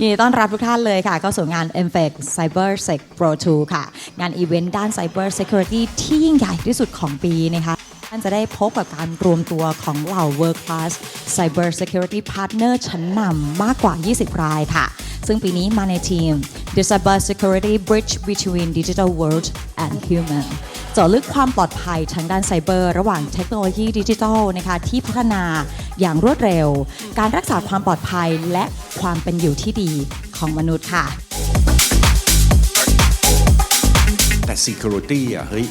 ยินดีต้อนรับทุกท่านเลยค่ะ เข้าสู่งาน m f e c Cyber Sec Pro 2 ค่ะ งานอีเวนต์ด้าน Cyber Security ที่ยิ่งใหญ่ที่สุดของปีนะคะท่านจะได้พบกับการรวมตัวของเหล่า World Class Cyber Security Partner ชั้นนำมากกว่า 20 รายค่ะ ซึ่งปีนี้มาในทีม The Cyber Security Bridge Between Digital World and Human จาะลึกความปลอดภัยทางด้านไซเบอร์ ระหว่างเทคโนโลยีดิจิทัลนะคะที่พัฒนา อย่างรวดเร็ว การรักษาความปลอดภัยและความเป็นอยู่ที่ดีของมนุษย์ค่ะ แต่ Security อะเฮ้ย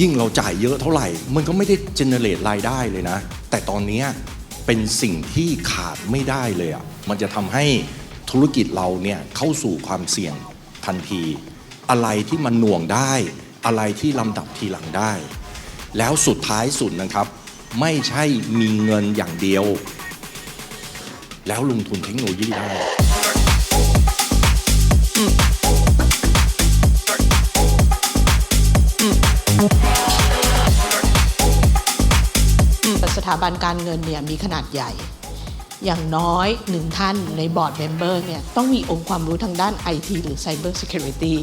ยิ่งเราจ่ายเยอะเท่าไหร่ มันก็ไม่ได้ generate รายได้เลยนะ แต่ตอนนี้เป็นสิ่งที่ขาดไม่ได้เลยอะมันจะทำให้ธุรกิจเราเนี่ยเข้าสู่ความเสี่ยงทันที อะไรที่มันหน่วงได้ อะไรที่ลำดับทีหลังได้ แล้วสุดท้ายสุดนะครับ ไม่ใช่มีเงินอย่างเดียว แล้วลงทุนเทคโนโลยีได้สถาบันการเงินเนี่ยมีขนาดใหญ่ อย่างน้อยหนึ่งท่านในบอร์ดเมมเบอร์เนี่ยต้องมีองค์ความรู้ทางด้าน IT หรือ Cyber Security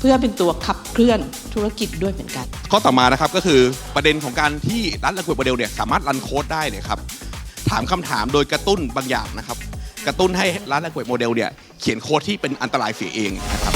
เพื่อเป็นตัวขับเคลื่อนธุรกิจด้วยเหมือนกัน ข้อต่อมานะครับก็คือประเด็นของการที่ร้านลังคุยโมเดลเนี่ยสามารถรันโค้ดได้เนี่ยครับถามคำถามโดยกระตุ้นบางอย่างนะครับ กระตุ้นให้ร้านลังคุยโมเดลเนี่ยเขียนโค้ดที่เป็นอันตรายเสียเองนะครับ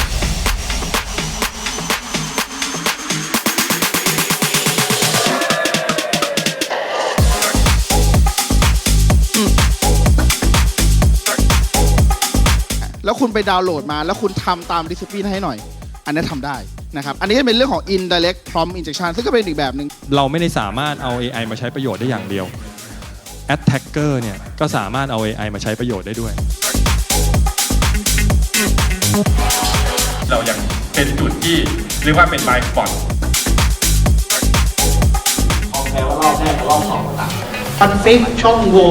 แล้วคุณไปดาวน์โหลดมา แล้วคุณทำตามดิสซิปลินให้หน่อย อันนี้ทำได้นะครับอันนี้เป็นเรื่องของ indirect prompt injection ซึ่งก็เป็นอีกแบบหนึ่ง เราไม่ได้สามารถเอา AI มาใช้ประโยชน์ได้อย่างเดียว Attacker เนี่ยก็สามารถเอา AI มาใช้ประโยชน์ได้ด้วย เรายังเป็นจุดที่เรียกว่าเป็น blind spot คอนฟิกช่องโหว่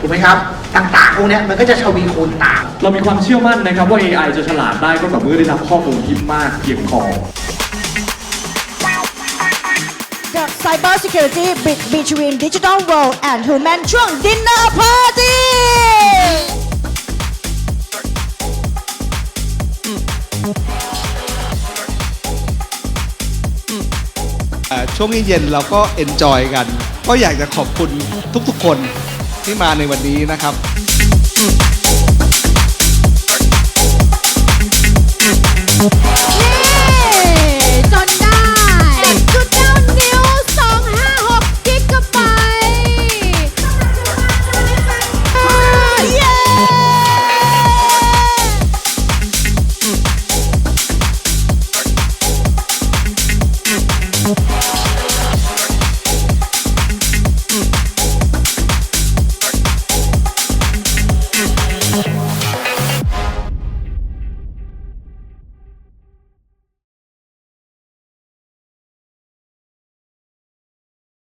ถูกไหมครับ ต่างๆพวกเนี้ยมันก็จะชวีคูณตาม เรามีความเชื่อมั่นนะครับว่า AI จะฉลาดได้ก็ต่อเมื่อได้รับข้อมูลที่มากเพียงพอ The Cyber Security Bridge Between Digital World and Human ช่วง Dinner Party อ่าช่วงเย็นๆเราก็เอนจอยกัน ก็อยากจะขอบคุณทุกๆคน ที่มาในวันนี้นะครับ